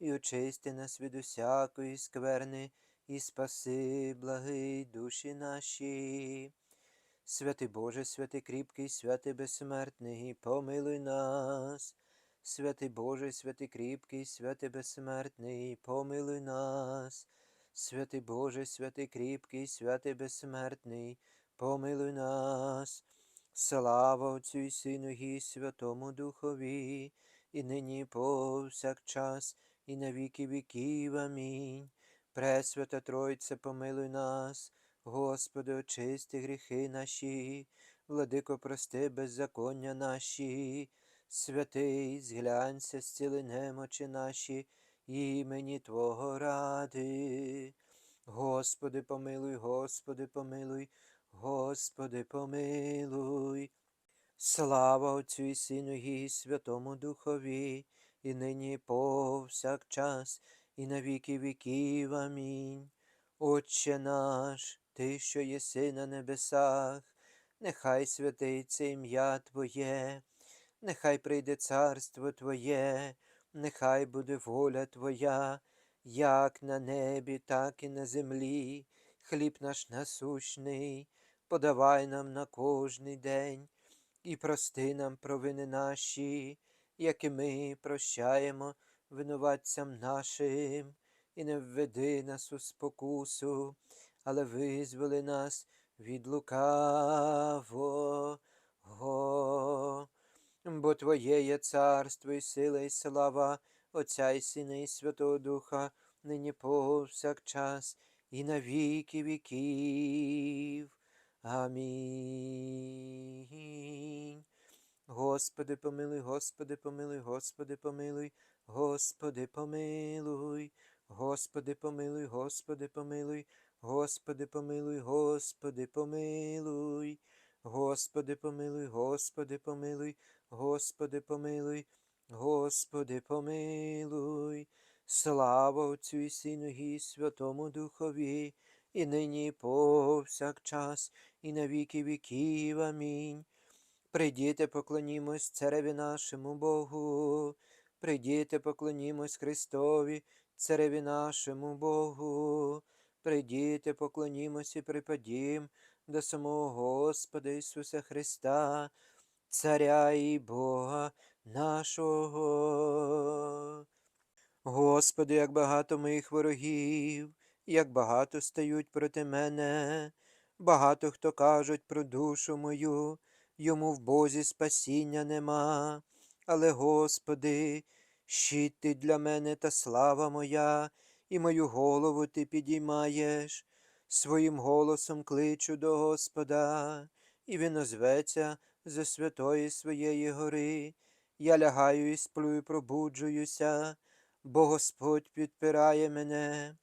і очисти нас від усякої скверни, і спаси, благий душі наші. Святий Боже, святий кріпкий, святий безсмертний, помилуй нас. Святий Боже, святий кріпкий, святий безсмертний, помилуй нас. Святий Боже, святий кріпкий, святий безсмертний, помилуй нас. Слава Отцю і Сину і Святому Духові, і нині повсякчас, і на віки віків. Амінь. Пресвята Тройце, помилуй нас, Господи, очисти гріхи наші, владико, прости беззаконня наші, святий, зглянься, зціли немочі наші, імені Твого ради. Господи, помилуй, Господи, помилуй, Господи, помилуй. Слава Отцю і Сину і Святому Духові, і нині повсякчас, і на віки віків. Амінь. Отче наш, Ти, що єси на небесах, нехай святиться ім'я Твоє, нехай прийде царство Твоє, нехай буде воля Твоя, як на небі, так і на землі. Хліб наш насущний, подавай нам на кожний день і прости нам провини наші, як і ми прощаємо винуватцям нашим, і не введи нас у спокусу, але визволи нас від лукавого. Бо Твоє є царство і сила, і слава Отця і Сина, і Святого Духа, нині повсякчас, і на віки віків. Амінь. Господи, помилуй, Господи, помилуй, Господи, помилуй, Господи, помилуй, Господи, помилуй, Господи, помилуй, Господи, помилуй, Господи, помилуй, Господи, помилуй, Господи, помилуй, Господи, помилуй, Господи, помилуй, слава Отцю і Сину і Святому Духові, і нині повсякчас, і на віки віків. Амінь. Прийдіте, поклонімось цареві нашому Богу, прийдіте, поклонімось Христові, цареві нашому Богу, прийдіте, поклонімось і припадім до самого Господа Ісуса Христа, Царя і Бога нашого. Господи, як багато моїх ворогів, як багато стають проти мене, багато хто кажуть про душу мою, йому в Бозі спасіння нема. Але, Господи, щит ти для мене та слава моя, і мою голову ти підіймаєш. Своїм голосом кличу до Господа, і він озветься зо святої своєї гори. Я лягаю і сплю, і пробуджуюся, бо Господь підпирає мене,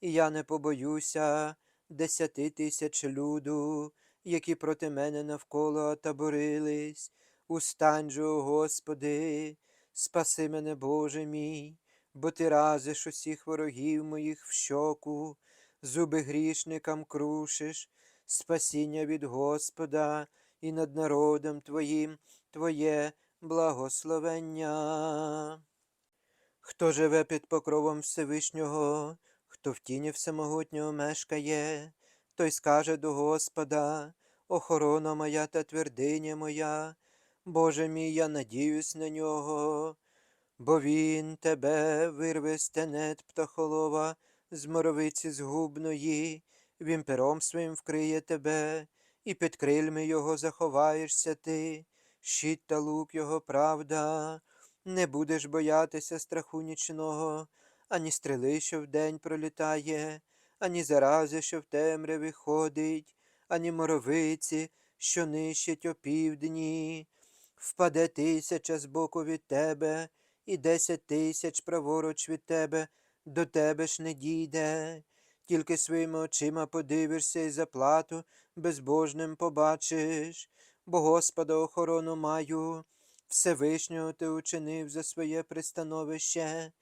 і я не побоюся десяти тисяч люду, які проти мене навколо отаборились. Устань же, о Господи, спаси мене, Боже мій, бо ти разиш усіх ворогів моїх в щоку, зуби грішникам крушиш, спасіння від Господа і над народом Твоїм Твоє благословення. Хто живе під покровом Всевишнього, хто в тіні всемогутнього мешкає, той скаже до Господа, охорона моя та твердиня моя, Боже мій, я надіюсь на нього, бо Він тебе вирве з тенет птахолова, з моровиці згубної, він пером своїм вкриє тебе, і під крильми його заховаєшся ти, щит та лук його правда, не будеш боятися страху нічного, ані стріли, що вдень пролітає, ані зарази, що в темряві ходить, ані моровиці, що нищить опівдні. Впаде тисяча з боку від тебе, і десять тисяч праворуч від тебе, до тебе ж не дійде, тільки своїми очима подивишся і заплату безбожним побачиш, бо Господа охорону маю, Всевишнього ти учинив за своє пристановище,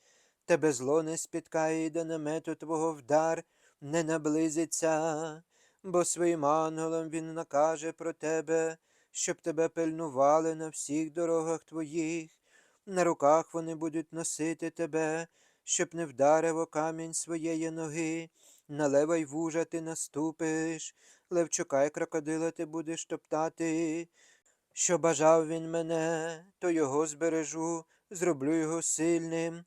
тебе зло не спіткає і до намету твого вдар не наблизиться, бо своїм ангелам він накаже про тебе, щоб тебе пильнували на всіх дорогах твоїх, на руках вони будуть носити тебе, щоб не вдарив о камінь своєї ноги, на лева й вужа ти наступиш, левчука й крокодила ти будеш топтати. Що бажав він мене, то його збережу, зроблю його сильним,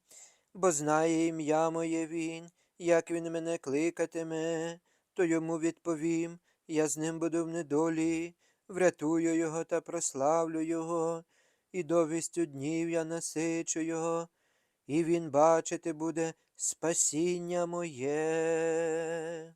бо знає ім'я моє він, як він мене кликатиме, то йому відповім, я з ним буду в недолі, врятую його та прославлю його, і довістю днів я насичу його, і він бачити буде спасіння моє.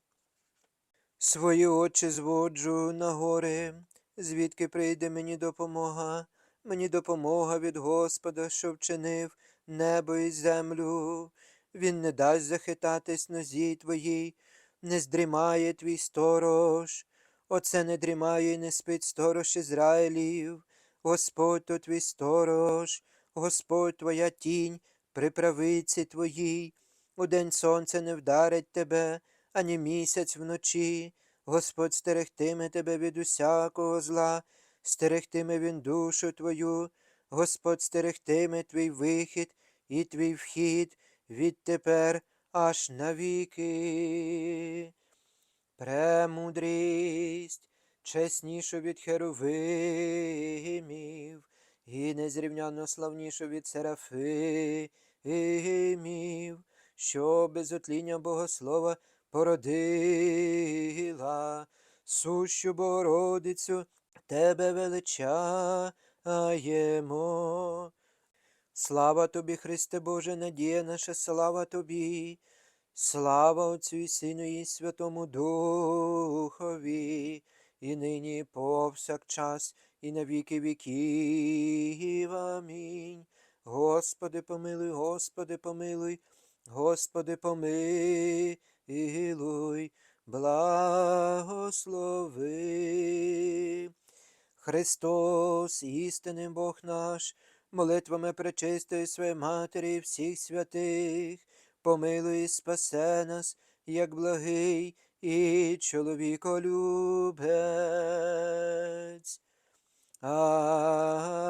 Свої очі зводжу на гори, звідки прийде мені допомога, мені допомога від Господа, що вчинив небо і землю. Він не дасть захитатись нозі твоїй, не здрімає твій сторож. Оце не дрімає і не спить сторож Ізраїлів. Господь то твій сторож, Господь твоя тінь при правиці твоїй. Удень сонце не вдарить тебе, ані місяць вночі. Господь стерегтиме тебе від усякого зла, стерегтиме він душу твою, Господь стерегтиме твій вихід і твій вхід відтепер аж навіки. Премудрість, чеснішу від херовимів, і незрівняно славнішу від серафимів, що без отління богослова породила, сущу Богородицю тебе величаємо. Слава тобі, Христе Боже, надія наша, слава тобі, слава Отцю і Сину і Святому Духові, і нині, і повсякчас, і на віки віків. Амінь. Господи, помилуй, Господи, помилуй, Господи, помилуй, благослови. Христос, істинний Бог наш, молитвами пречистої своєї Матері всіх святих, помилуй і спасе нас, як благий і чоловіколюбець. Амінь.